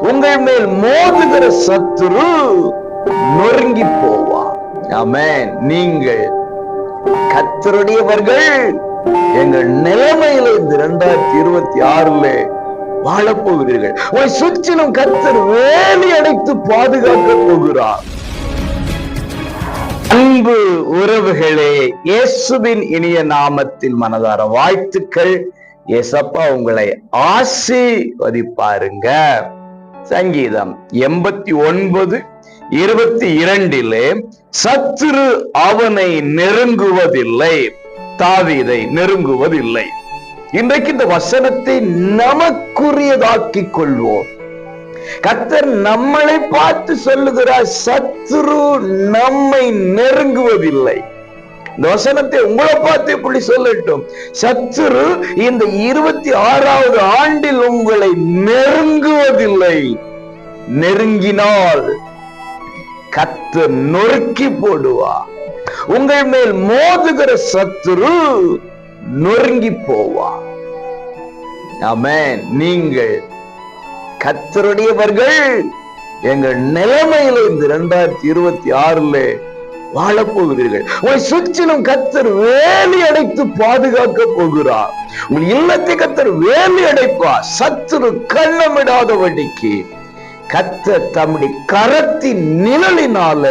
உங்கள் மேல் மோதுகிற சத்துரு நொறுங்கி போவான் ஆமென். நீங்கள் கத்தருடையவர்கள். எங்கள் நிலைமையில இந்த இரண்டாயிரத்தி இருபத்தி ஆறுல வாழப்போகிறீர்கள். உன் சுற்றிலும் கத்தர் வேலி அடைத்து பாதுகாக்க போகிறார். அன்பு உறவுகளே இயேசுவின் இனிய நாமத்தில் மனதார வாழ்த்துக்கள். ஏசப்பா உங்களை ஆசீர்வதிப்பாருங்க. சங்கீதம் எண்பத்தி ஒன்பது இருபத்தி இரண்டிலே சத்துரு அவனை நெருங்குவதில்லை தாவீதை நெருங்குவதில்லை. இன்றைக்கு இந்த வசனத்தை நமக்குரியதாக்கி கொள்வோம். கத்தர் நம்மளை பார்த்து சொல்லுகிறார் சத்துரு நம்மை நெருங்குவதில்லை. இந்த வசனத்தை உங்களை பார்த்து இப்படி சொல்லட்டும். சத்துரு இந்த இருபத்தி ஆறாவது ஆண்டில் உங்களை நெருங்குவதில்லை. நெருங்கினால் கத்து நொறுக்கி போடுவா உங்கள் மேல் மோதுகிற சத்துரு நொறுங்கி போவா ஆமேன். நீங்கள் கத்தருடையவர்கள். எங்கள் நிலைமையில இந்த இரண்டாயிரத்தி இருபத்தி ஆறுல வாழப்போகிறீர்கள். உங்களை சுற்றிலும் கத்தர் வேலி அடைத்து பாதுகாக்க போகிறார். உங்கள் இல்லத்தை கத்தர் வேலி அடைப்பார். சத்துரு கண்ணமிடாதபடிக்கு கத்தர் தம்முடைய கரத்தின் நிழலினால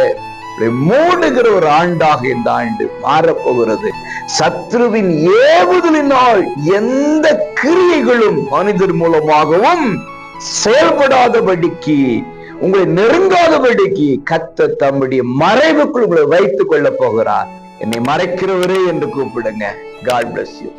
மூடுகிற ஒரு ஆண்டாக இந்த ஆண்டு மாறப்போகிறது. சத்ருவின் ஏவுதலினால் எந்த கிரியைகளும் மனிதர் மூலமாகவும் செயல்படாதபடிக்கு உங்களை நெருங்காதபடிக்கு கத்த தம்முடைய மறைவுக்குள் உங்களை வைத்துக் கொள்ள போகிறார். என்னை மறைக்கிறவரே என்று கூப்பிடுங்க. God bless you